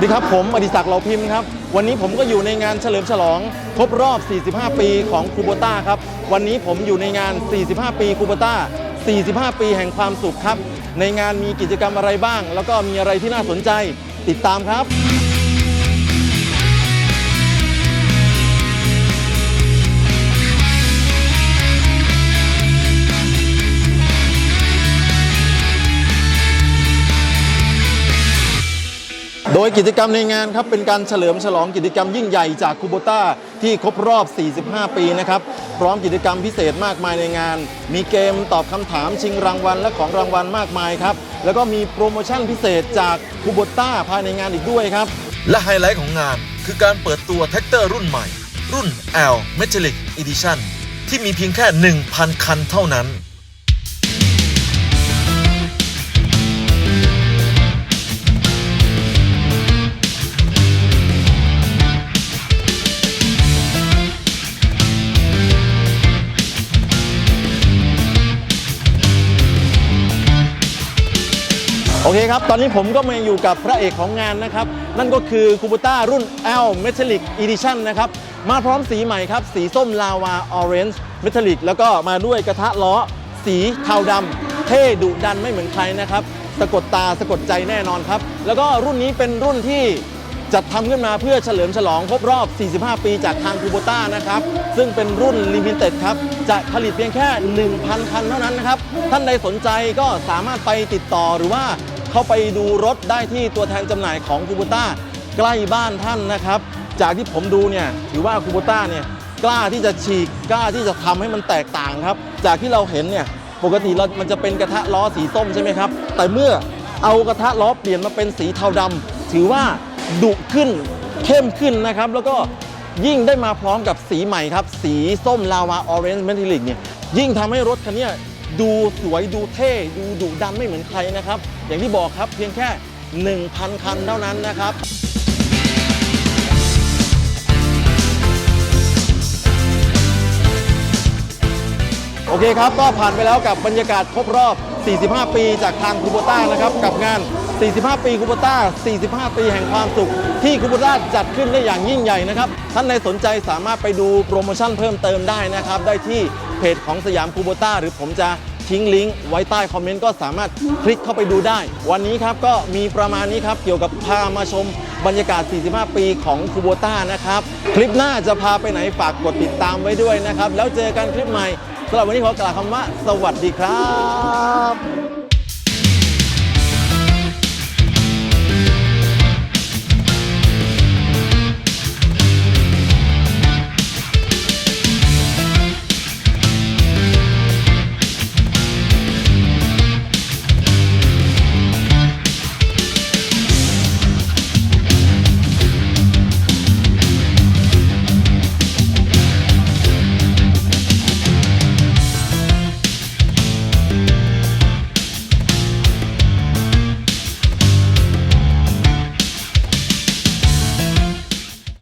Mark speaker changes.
Speaker 1: วัสดีครับ ผมอดิศักดิ์เหล่าพิมพ์ครับ วันนี้ผมก็อยู่ในงานเฉลิมฉลอง ครบรอบ 45 ปีของคูโบต้าครับ วันนี้ผมอยู่ในงาน 45 ปีคูโบต้า 45 ปีแห่งความสุขครับ ในงานมีกิจกรรมอะไรบ้าง แล้วก็มีอะไรที่น่าสนใจ ติดตามครับ โดยกิจกรรมในงานครับเป็นการเฉลิมฉลองกิจกรรมยิ่งใหญ่จากคูโบต้าที่ครบรอบ 45 ปีนะครับ พร้อมกิจกรรมพิเศษมากมายในงาน มีเกมตอบคำถามชิงรางวัลและของรางวัลมากมายครับ แล้วก็มีโปรโมชั่นพิเศษจากคูโบต้าภายในงานอีกด้วยครับ
Speaker 2: และไฮไลท์ของงานคือการเปิดตัวแท็กเตอร์รุ่นใหม่ รุ่น L Metallic Edition ที่มีเพียงแค่ 1,000 คันเท่านั้น
Speaker 1: โอเคครับ ตอนนี้ผมก็มาอยู่กับพระเอกของงานนะครับ นั่นก็คือคูบูต้ารุ่น L Metallic Edition นะครับ มาพร้อมสีใหม่ครับ สีส้มลาวา Orange Metallic แล้วก็มาด้วยกระทะล้อ สีเทาดำเท่ดุดันไม่เหมือนใครนะครับ สะกดตาสะกดใจแน่นอนครับ แล้วก็รุ่นนี้เป็นรุ่นที่ จัดทำขึ้นมาเพื่อเฉลิมฉลองครบรอบ 45 ปีจากทางคูโบต้านะครับ ซึ่งเป็นรุ่นลิมิเต็ดครับ จะผลิตเพียงแค่ 1,000 คันเท่านั้นนะครับ ท่านใดสนใจก็สามารถไปติดต่อหรือว่าเข้าไปดูรถได้ที่ตัวแทนจำหน่ายของคูโบต้าใกล้บ้านท่านนะครับ จากที่ผมดูเนี่ยถือว่าคูโบต้าเนี่ยกล้าที่จะฉีกกล้าที่จะทำให้มันแตกต่างครับ จากที่เราเห็นเนี่ยปกติเรามันจะเป็นกระทะล้อสีส้มใช่ไหมครับ แต่เมื่อเอากระทะล้อเปลี่ยนมาเป็นสีเทาดำถือว่า ดุขึ้นเข้มขึ้นนะครับ แล้วก็ยิ่งได้มาพร้อมกับสีใหม่ครับ สีส้มลาวาออเรนจ์เมทัลลิกเนี่ยยิ่งทำให้รถคันนี้ดูสวยดูเท่ ดูดุดันไม่เหมือนใครนะครับ อย่างที่บอกครับเพียงแค่ 1,000 คันเท่านั้นนะครับ โอเคครับ ก็ผ่านไปแล้วกับบรรยากาศครบรอบ 45 ปีจากทางคูโบต้านะครับ กับงาน 45 ปีคูโบต้า 45 ปีแห่งความสุข ที่คูโบต้าจัดขึ้นได้อย่างยิ่งใหญ่นะครับ ท่านใดสนใจสามารถไปดูโปรโมชั่นเพิ่มเติมได้นะครับ ได้ที่เพจของสยามคูโบต้าหรือผมจะทิ้งลิงก์ไว้ใต้คอมเมนต์ก็สามารถคลิกเข้าไปดูได้ วันนี้ครับก็มีประมาณนี้ครับ เกี่ยวกับพามาชมบรรยากาศ 45 ปีของคูโบต้านะครับ คลิปหน้าจะพาไปไหนฝากกดติดตามไว้ด้วยนะครับ แล้วเจอกันคลิปใหม่ สำหรับวันนี้ขอกล่าวคำว่าสวัสดีครับ